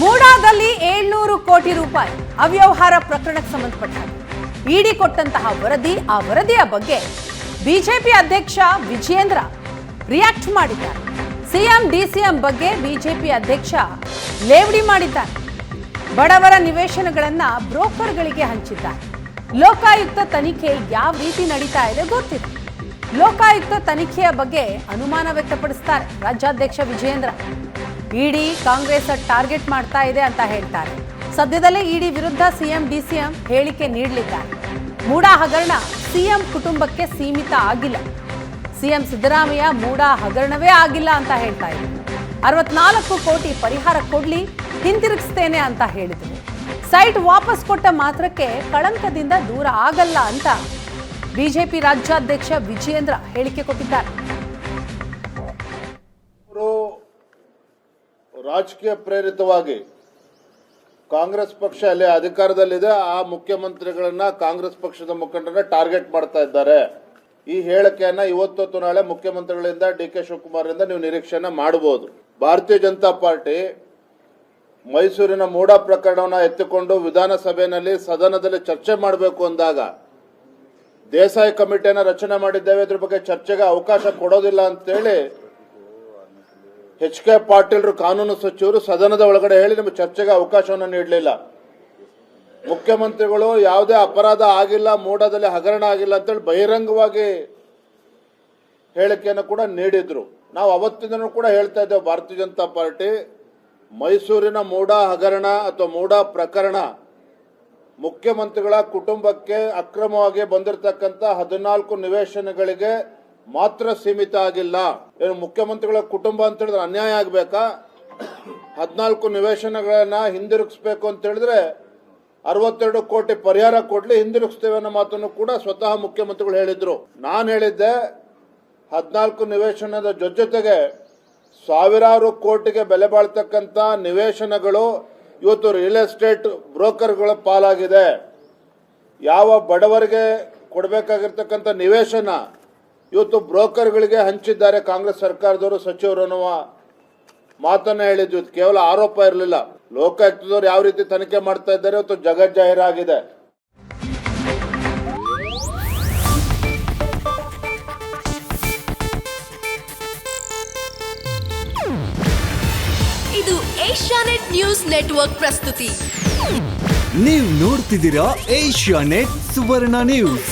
ಮೂಡಾದಲ್ಲಿ ಏಳ್ನೂರು ಕೋಟಿ ರೂಪಾಯಿ ಅವ್ಯವಹಾರ ಪ್ರಕರಣಕ್ಕೆ ಸಂಬಂಧಪಟ್ಟ ಇಡಿ ಕೊಟ್ಟಂತಹ ವರದಿ, ಆ ವರದಿಯ ಬಗ್ಗೆ ಬಿಜೆಪಿ ಅಧ್ಯಕ್ಷ ವಿಜಯೇಂದ್ರ ರಿಯಾಕ್ಟ್ ಮಾಡಿದ್ದಾರೆ. ಸಿಎಂ, ಡಿಸಿಎಂ ಬಗ್ಗೆ ಬಿಜೆಪಿ ಅಧ್ಯಕ್ಷ ಲೇವಡಿ ಮಾಡಿದ್ದಾರೆ. ಬಡವರ ನಿವೇಶನಗಳನ್ನ ಬ್ರೋಕರ್ಗಳಿಗೆ ಹಂಚಿದ್ದಾರೆ. ಲೋಕಾಯುಕ್ತ ತನಿಖೆ ಯಾವ ರೀತಿ ನಡೀತಾ ಇದೆ ಗೊತ್ತಿದೆ ಲೋಕಾಯುಕ್ತ ತನಿಖೆಯ ಬಗ್ಗೆ ಅನುಮಾನ ವ್ಯಕ್ತಪಡಿಸ್ತಾರೆ ರಾಜ್ಯಾಧ್ಯಕ್ಷ ವಿಜಯೇಂದ್ರ. ಇಡಿ ಕಾಂಗ್ರೆಸ್ ಟಾರ್ಗೆಟ್ ಮಾಡ್ತಾ ಇದೆ ಅಂತ ಹೇಳ್ತಾರೆ. ಸದ್ಯದಲ್ಲೇ ಇಡಿ ವಿರುದ್ಧ ಸಿಎಂ, ಡಿಸಿಎಂ ಹೇಳಿಕೆ ನೀಡಲಿದ್ದಾರೆ ಮೂಡಾ ಹಗರಣ ಸಿಎಂ ಕುಟುಂಬಕ್ಕೆ ಸೀಮಿತ ಆಗಿಲ್ಲ. ಸಿಎಂ ಸಿದ್ದರಾಮಯ್ಯ ಮೂಡಾ ಹಗರಣವೇ ಆಗಿಲ್ಲ ಅಂತ ಹೇಳ್ತಾ ಇದ್ರು. ಅರವತ್ನಾಲ್ಕು ಕೋಟಿ ಪರಿಹಾರ ಕೊಡ್ಲಿ, ಹಿಂತಿರುಗಿಸ್ತೇನೆ ಅಂತ ಹೇಳಿದ್ರು. ಸೈಟ್ ವಾಪಸ್ ಕೊಟ್ಟ ಮಾತ್ರಕ್ಕೆ ಕಳಂಕದಿಂದ ದೂರ ಆಗಲ್ಲ ಅಂತ ಬಿಜೆಪಿ ರಾಜ್ಯಾಧ್ಯಕ್ಷ ವಿಜಯೇಂದ್ರ ಹೇಳಿಕೆ ಕೊಟ್ಟಿದ್ದಾರೆ. ರಾಜಕೀಯ ಪ್ರೇರಿತವಾಗಿ ಕಾಂಗ್ರೆಸ್ ಪಕ್ಷ ಅಲ್ಲಿ ಅಧಿಕಾರದಲ್ಲಿದೆ, ಆ ಮುಖ್ಯಮಂತ್ರಿಗಳನ್ನ ಕಾಂಗ್ರೆಸ್ ಪಕ್ಷದ ಮುಖಂಡರ ಟಾರ್ಗೆಟ್ ಮಾಡ್ತಾ ಇದ್ದಾರೆ. ಈ ಹೇಳಿಕೆಯನ್ನ ಇವತ್ತು ನಾಳೆ ಮುಖ್ಯಮಂತ್ರಿಗಳಿಂದ ಡಿ ಕೆ ಶಿವಕುಮಾರ್ರಿಂದ ನೀವು ನಿರೀಕ್ಷೆನ ಮಾಡಬಹುದು. ಭಾರತೀಯ ಜನತಾ ಪಾರ್ಟಿ ಮೈಸೂರಿನ ಮೂಡ ಪ್ರಕರಣವನ್ನು ಎತ್ತಿಕೊಂಡು ವಿಧಾನಸಭೆಯಲ್ಲಿ ಸದನದಲ್ಲಿ ಚರ್ಚೆ ಮಾಡಬೇಕು ಅಂದಾಗ ದೇಸಾಯಿ ಕಮಿಟಿಯನ್ನು ರಚನೆ ಮಾಡಿದ್ದೇವೆ, ಇದ್ರ ಬಗ್ಗೆ ಚರ್ಚೆಗೆ ಅವಕಾಶ ಕೊಡೋದಿಲ್ಲ ಅಂತೇಳಿ ಎಚ್ ಕೆ ಪಾಟೀಲ್ರು ಕಾನೂನು ಸಚಿವರು ಸದನದ ಒಳಗಡೆ ಹೇಳಿ ನಮ್ಮ ಚರ್ಚೆಗೆ ಅವಕಾಶವನ್ನು ನೀಡಲಿಲ್ಲ. ಮುಖ್ಯಮಂತ್ರಿಗಳು ಯಾವುದೇ ಅಪರಾಧ ಆಗಿಲ್ಲ, ಮೂಡದಲ್ಲಿ ಹಗರಣ ಆಗಿಲ್ಲ ಅಂತೇಳಿ ಬಹಿರಂಗವಾಗಿ ಹೇಳಿಕೆಯನ್ನು ಕೂಡ ನೀಡಿದ್ರು. ನಾವು ಅವತ್ತಿಂದನೂ ಕೂಡ ಹೇಳ್ತಾ ಇದ್ದೇವೆ, ಭಾರತೀಯ ಜನತಾ ಪಾರ್ಟಿ ಮೈಸೂರಿನ ಮೂಡ ಹಗರಣ ಅಥವಾ ಮೂಡ ಪ್ರಕರಣ ಮುಖ್ಯಮಂತ್ರಿಗಳ ಕುಟುಂಬಕ್ಕೆ ಅಕ್ರಮವಾಗಿ ಬಂದಿರತಕ್ಕಂಥ ಹದಿನಾಲ್ಕು ನಿವೇಶನಗಳಿಗೆ ಮಾತ್ರ ಸೀಮಿತ ಆಗಿಲ್ಲ. ಏನು ಮುಖ್ಯಮಂತ್ರಿಗಳ ಕುಟುಂಬ ಅಂತ ಹೇಳಿದ್ರೆ ಅನ್ಯಾಯ ಆಗ್ಬೇಕಾ? ಹದಿನಾಲ್ಕು ನಿವೇಶನಗಳನ್ನ ಹಿಂದಿರುಗಿಸ್ಬೇಕು ಅಂತ ಹೇಳಿದ್ರೆ ಅರವತ್ತೆರಡು ಕೋಟಿ ಪರಿಹಾರ ಕೊಡ್ಲಿ, ಹಿಂದಿರುಗಿಸ್ತೇವೆ ಅನ್ನೋ ಮಾತನ್ನು ಕೂಡ ಸ್ವತಃ ಮುಖ್ಯಮಂತ್ರಿಗಳು ಹೇಳಿದ್ರು. ನಾನು ಹೇಳಿದ್ದೆ, ಹದಿನಾಲ್ಕು ನಿವೇಶನದ ಜೊತೆಗೆ ಸಾವಿರಾರು ಕೋಟಿಗೆ ಬೆಲೆ ಬಾಳ್ತಕ್ಕಂಥ ನಿವೇಶನಗಳು ಇವತ್ತು ರಿಯಲ್ ಎಸ್ಟೇಟ್ ಬ್ರೋಕರ್ಗಳ ಪಾಲಾಗಿದೆ. ಯಾವ ಬಡವರಿಗೆ ಕೊಡಬೇಕಾಗಿರ್ತಕ್ಕಂಥ ನಿವೇಶನ ಇವತ್ತು ಬ್ರೋಕರ್ಗಳಿಗೆ ಹಂಚಿದ್ದಾರೆ ಕಾಂಗ್ರೆಸ್ ಸರ್ಕಾರದವರು ಸಚಿವರು ಅನ್ನುವ ಮಾತನ್ನ ಹೇಳಿದ್ವಿ ಕೇವಲ ಆರೋಪ ಇರಲಿಲ್ಲ. ಲೋಕಾಯುಕ್ತದವ್ರು ಯಾವ ರೀತಿ ತನಿಖೆ ಮಾಡ್ತಾ ಇದ್ದಾರೆ ಇವತ್ತು ಜಗಜ್ಜಾಹೀರಾಗಿದೆ ಇದು ಏಷ್ಯಾನೆಟ್ ನ್ಯೂಸ್ ನೆಟ್ವರ್ಕ್ ಪ್ರಸ್ತುತಿ. ನೀವು ನೋಡ್ತಿದ್ದೀರಾ ಏಷ್ಯಾ ನೆಟ್ ಸುವರ್ಣ ನ್ಯೂಸ್.